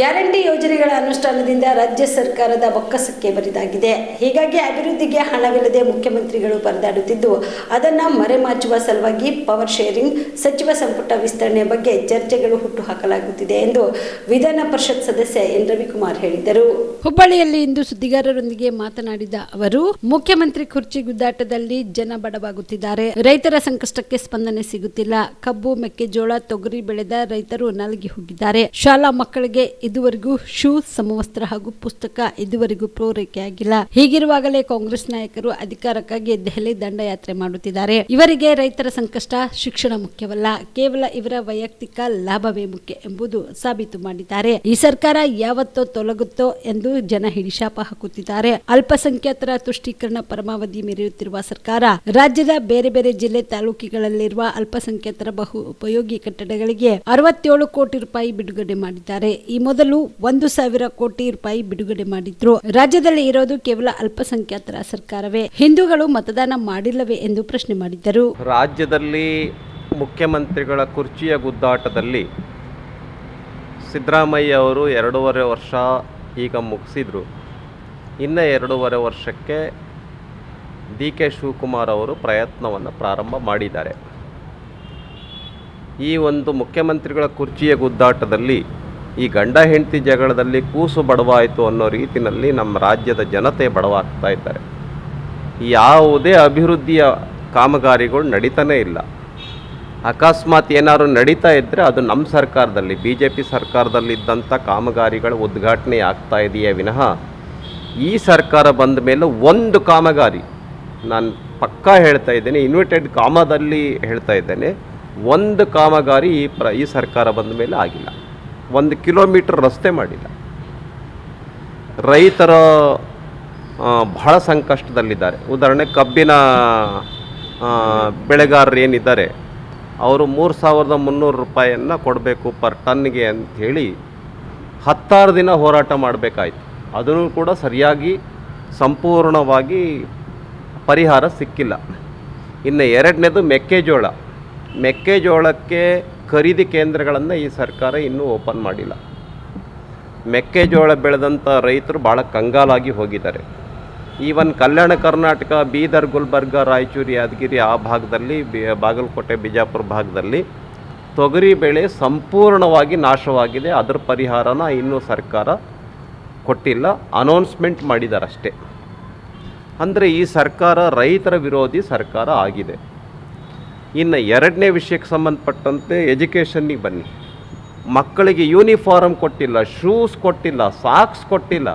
Guarantee ಯೋಜನೆಗಳ ಅನುಷ್ಠಾನದಿಂದ ರಾಜ್ಯ ಸರ್ಕಾರದ ಬೊಕ್ಕಸಕ್ಕೆ ಬರಿದಾಗಿದೆ. ಹೀಗಾಗಿ ಅಭಿವೃದ್ಧಿಗೆ ಹಣವಿಲ್ಲದೆ ಮುಖ್ಯಮಂತ್ರಿಗಳು ಪರದಾಡುತ್ತಿದ್ದು, ಅದನ್ನು ಮರೆಮಾಚುವ ಸಲುವಾಗಿ ಪವರ್ ಶೇರಿಂಗ್, ಸಚಿವ ಸಂಪುಟ ವಿಸ್ತರಣೆ ಬಗ್ಗೆ ಚರ್ಚೆಗಳು ಹುಟ್ಟುಹಾಕಲಾಗುತ್ತಿದೆ ಎಂದು ವಿಧಾನ ಪರಿಷತ್ ಸದಸ್ಯ ಎನ್. ರವಿಕುಮಾರ್ ಹೇಳಿದರು. ಹುಬ್ಬಳ್ಳಿಯಲ್ಲಿ ಇಂದು ಸುದ್ದಿಗಾರರೊಂದಿಗೆ ಮಾತನಾಡಿದ ಅವರು, ಮುಖ್ಯಮಂತ್ರಿ ಕುರ್ಚಿ ಗುದ್ದಾಟದಲ್ಲಿ ಜನ ಬಡವಾಗುತ್ತಿದ್ದಾರೆ. ರೈತರ ಸಂಕಷ್ಟಕ್ಕೆ ಸ್ಪಂದನೆ ಸಿಗುತ್ತಿಲ್ಲ. ಕಬ್ಬು, ಮೆಕ್ಕೆಜೋಳ, ತೊಗರಿ ಬೆಳೆದ ರೈತರು ನಲಗಿ ಹೋಗಿದ್ದಾರೆ. ಶಾಲಾ ಮಕ್ಕಳಿಗೆ ಇದುವರೆಗೂ ಶೂ, ಸಮವಸ್ತ್ರ ಹಾಗೂ ಪುಸ್ತಕ ಇದುವರೆಗೂ ಪೂರೈಕೆಯಾಗಿಲ್ಲ ಹೀಗಿರುವಾಗಲೇ ಕಾಂಗ್ರೆಸ್ ನಾಯಕರು ಅಧಿಕಾರಕ್ಕಾಗಿ ದೆಹಲಿ ದಂಡಯಾತ್ರೆ ಮಾಡುತ್ತಿದ್ದಾರೆ. ಇವರಿಗೆ ರೈತರ ಸಂಕಷ್ಟ, ಶಿಕ್ಷಣ ಮುಖ್ಯವಲ್ಲ. ಕೇವಲ ಇವರ ವೈಯಕ್ತಿಕ ಲಾಭವೇ ಮುಖ್ಯ ಎಂಬುದು ಸಾಬೀತು ಮಾಡಿದ್ದಾರೆ. ಈ ಸರ್ಕಾರ ಯಾವತ್ತೋ ತೊಲಗುತ್ತೋ ಎಂದು ಜನ ಹಿಡಿಶಾಪ ಹಾಕುತ್ತಿದ್ದಾರೆ. ಅಲ್ಪಸಂಖ್ಯಾತರ ತುಷ್ಟೀಕರಣ ಪರಮಾವಧಿ ಮೀರಿಯುತ್ತಿರುವ ಸರ್ಕಾರ, ರಾಜ್ಯದ ಬೇರೆ ಬೇರೆ ಜಿಲ್ಲೆ ತಾಲೂಕುಗಳಲ್ಲಿರುವ ಅಲ್ಪಸಂಖ್ಯಾತರ ಬಹು ಉಪಯೋಗಿ ಕಟ್ಟಡಗಳಿಗೆ ಅರವತ್ತೇಳು ಕೋಟಿ ರೂಪಾಯಿ ಬಿಡುಗಡೆ ಮಾಡಿದ್ದಾರೆ. ಈ ಒಂದು ಸಾವಿರ ಕೋಟಿ ರೂಪಾಯಿ ಬಿಡುಗಡೆ ಮಾಡಿದ್ರು. ರಾಜ್ಯದಲ್ಲಿ ಇರೋದು ಕೇವಲ ಅಲ್ಪಸಂಖ್ಯಾತರ ಸರ್ಕಾರವೇ. ಹಿಂದೂಗಳು ಮತದಾನ ಮಾಡಿಲ್ಲವೇ ಎಂದು ಪ್ರಶ್ನೆ ಮಾಡಿದ್ದರು. ರಾಜ್ಯದಲ್ಲಿ ಮುಖ್ಯಮಂತ್ರಿಗಳ ಕುರ್ಚಿಯ ಗುದ್ದಾಟದಲ್ಲಿ ಸಿದ್ದರಾಮಯ್ಯ ಅವರು ಎರಡೂವರೆ ವರ್ಷ ಈಗ ಮುಗಿಸಿದ್ರು. ಇನ್ನು ಎರಡೂವರೆ ವರ್ಷಕ್ಕೆ ಡಿ ಕೆ ಶಿವಕುಮಾರ್ ಅವರು ಪ್ರಯತ್ನವನ್ನು ಪ್ರಾರಂಭ ಮಾಡಿದ್ದಾರೆ. ಈ ಒಂದು ಮುಖ್ಯಮಂತ್ರಿಗಳ ಕುರ್ಚಿಯ ಗುದ್ದಾಟದಲ್ಲಿ ಈ ಗಂಡ ಹೆಂಡತಿ ಜಗಳದಲ್ಲಿ ಕೂಸು ಬಡವಾಯಿತು ಅನ್ನೋ ರೀತಿಯಲ್ಲಿ ನಮ್ಮ ರಾಜ್ಯದ ಜನತೆ ಬಡವಾಗ್ತಾ ಇದ್ದಾರೆ. ಯಾವುದೇ ಅಭಿವೃದ್ಧಿಯ ಕಾಮಗಾರಿಗಳು ನಡೀತಾನೇ ಇಲ್ಲ. ಅಕಸ್ಮಾತ್ ಏನಾದರೂ ನಡೀತಾ ಇದ್ದರೆ ಅದು ನಮ್ಮ ಸರ್ಕಾರದಲ್ಲಿ ಬಿ ಜೆ ಪಿ ಸರ್ಕಾರದಲ್ಲಿದ್ದಂಥ ಕಾಮಗಾರಿಗಳ ಉದ್ಘಾಟನೆ ಆಗ್ತಾ ಇದೆಯೇ ವಿನಃ ಈ ಸರ್ಕಾರ ಬಂದ ಮೇಲೆ ಒಂದು ಕಾಮಗಾರಿ ನಾನು ಪಕ್ಕಾ ಹೇಳ್ತಾ ಇದ್ದೇನೆ ಇನ್ವಿಟೆಡ್ ಕಾಮದಲ್ಲಿ ಹೇಳ್ತಾ ಇದ್ದೇನೆ, ಒಂದು ಕಾಮಗಾರಿ ಈ ಪ್ರ ಈ ಸರ್ಕಾರ ಬಂದ ಮೇಲೆ ಆಗಿಲ್ಲ. ಒಂದು ಕಿಲೋಮೀಟರ್ ರಸ್ತೆ ಮಾಡಿಲ್ಲ. ರೈತರ ಬಹಳ ಸಂಕಷ್ಟದಲ್ಲಿದ್ದಾರೆ. ಉದಾಹರಣೆ, ಕಬ್ಬಿನ ಬೆಳೆಗಾರರು ಏನಿದ್ದಾರೆ, ಅವರು ಮೂರು ಸಾವಿರದ ಮುನ್ನೂರು ರೂಪಾಯಿಯನ್ನು ಕೊಡಬೇಕು ಪರ್ ಟನ್ಗೆ ಅಂಥೇಳಿ ಹತ್ತಾರು ದಿನ ಹೋರಾಟ ಮಾಡಬೇಕಾಯ್ತು. ಅದನ್ನು ಕೂಡ ಸರಿಯಾಗಿ ಸಂಪೂರ್ಣವಾಗಿ ಪರಿಹಾರ ಸಿಕ್ಕಿಲ್ಲ. ಇನ್ನು ಎರಡನೇದು ಮೆಕ್ಕೆಜೋಳ. ಮೆಕ್ಕೆಜೋಳಕ್ಕೆ ಖರೀದಿ ಕೇಂದ್ರಗಳನ್ನು ಈ ಸರ್ಕಾರ ಇನ್ನೂ ಓಪನ್ ಮಾಡಿಲ್ಲ. ಮೆಕ್ಕೆಜೋಳ ಬೆಳೆದಂಥ ರೈತರು ಭಾಳ ಕಂಗಾಲಾಗಿ ಹೋಗಿದ್ದಾರೆ. ಈವನ್ ಕಲ್ಯಾಣ ಕರ್ನಾಟಕ, ಬೀದರ್, ಗುಲ್ಬರ್ಗ, ರಾಯಚೂರು, ಯಾದಗಿರಿ ಆ ಭಾಗದಲ್ಲಿ ಬಾಗಲಕೋಟೆ, ಬಿಜಾಪುರ ಭಾಗದಲ್ಲಿ ತೊಗರಿ ಬೆಳೆ ಸಂಪೂರ್ಣವಾಗಿ ನಾಶವಾಗಿದೆ. ಅದರ ಪರಿಹಾರನ ಇನ್ನೂ ಸರ್ಕಾರ ಕೊಟ್ಟಿಲ್ಲ. ಅನೌನ್ಸ್ಮೆಂಟ್ ಮಾಡಿದಾರಷ್ಟೇ. ಅಂದರೆ ಈ ಸರ್ಕಾರ ರೈತರ ವಿರೋಧಿ ಸರ್ಕಾರ ಆಗಿದೆ. ಇನ್ನು ಎರಡನೇ ವಿಷಯಕ್ಕೆ ಸಂಬಂಧಪಟ್ಟಂತೆ ಎಜುಕೇಷನ್ನಿಗೆ ಬನ್ನಿ. ಮಕ್ಕಳಿಗೆ ಯೂನಿಫಾರ್ಮ್ ಕೊಟ್ಟಿಲ್ಲ, ಶೂಸ್ ಕೊಟ್ಟಿಲ್ಲ, ಸಾಕ್ಸ್ ಕೊಟ್ಟಿಲ್ಲ,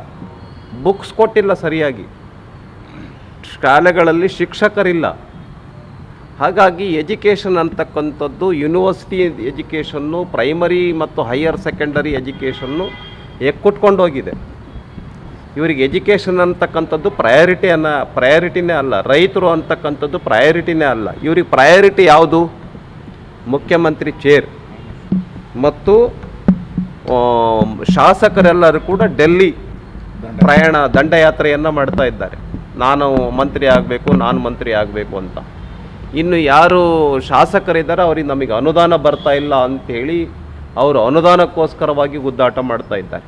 ಬುಕ್ಸ್ ಕೊಟ್ಟಿಲ್ಲ ಸರಿಯಾಗಿ. ಶಾಲೆಗಳಲ್ಲಿ ಶಿಕ್ಷಕರಿಲ್ಲ. ಹಾಗಾಗಿ ಎಜುಕೇಷನ್ ಅಂತಕ್ಕಂಥದ್ದು ಯೂನಿವರ್ಸಿಟಿ ಎಜುಕೇಷನ್ನು, ಪ್ರೈಮರಿ ಮತ್ತು ಹೈಯರ್ ಸೆಕೆಂಡರಿ ಎಜುಕೇಷನ್ನು ಎಕ್ಕುಟ್ಕೊಂಡೋಗಿದೆ ಇವರಿಗೆ ಎಜುಕೇಷನ್ ಅಂತಕ್ಕಂಥದ್ದು ಪ್ರಯಾರಿಟಿ ಅನ್ನ ಪ್ರಯಾರಿಟಿನೇ ಅಲ್ಲ, ರೈತರು ಅಂತಕ್ಕಂಥದ್ದು ಪ್ರಯಾರಿಟಿನೇ ಅಲ್ಲ. ಇವ್ರಿಗೆ ಪ್ರಯಾರಿಟಿ ಯಾವುದು? ಮುಖ್ಯಮಂತ್ರಿ ಚೇರ್ ಮತ್ತು ಶಾಸಕರೆಲ್ಲರೂ ಕೂಡ ಡೆಲ್ಲಿ ಪ್ರಯಾಣ ದಂಡಯಾತ್ರೆಯನ್ನು ಮಾಡ್ತಾ ಇದ್ದಾರೆ. ನಾನು ಮಂತ್ರಿ ಆಗಬೇಕು, ನಾನು ಮಂತ್ರಿ ಆಗಬೇಕು ಅಂತ. ಇನ್ನು ಯಾರು ಶಾಸಕರಿದ್ದಾರೆ, ಅವ್ರಿಗೆ ನಮಗೆ ಅನುದಾನ ಬರ್ತಾ ಇಲ್ಲ ಅಂಥೇಳಿ ಅವರು ಅನುದಾನಕ್ಕೋಸ್ಕರವಾಗಿ ಗುದ್ದಾಟ ಮಾಡ್ತಾ ಇದ್ದಾರೆ.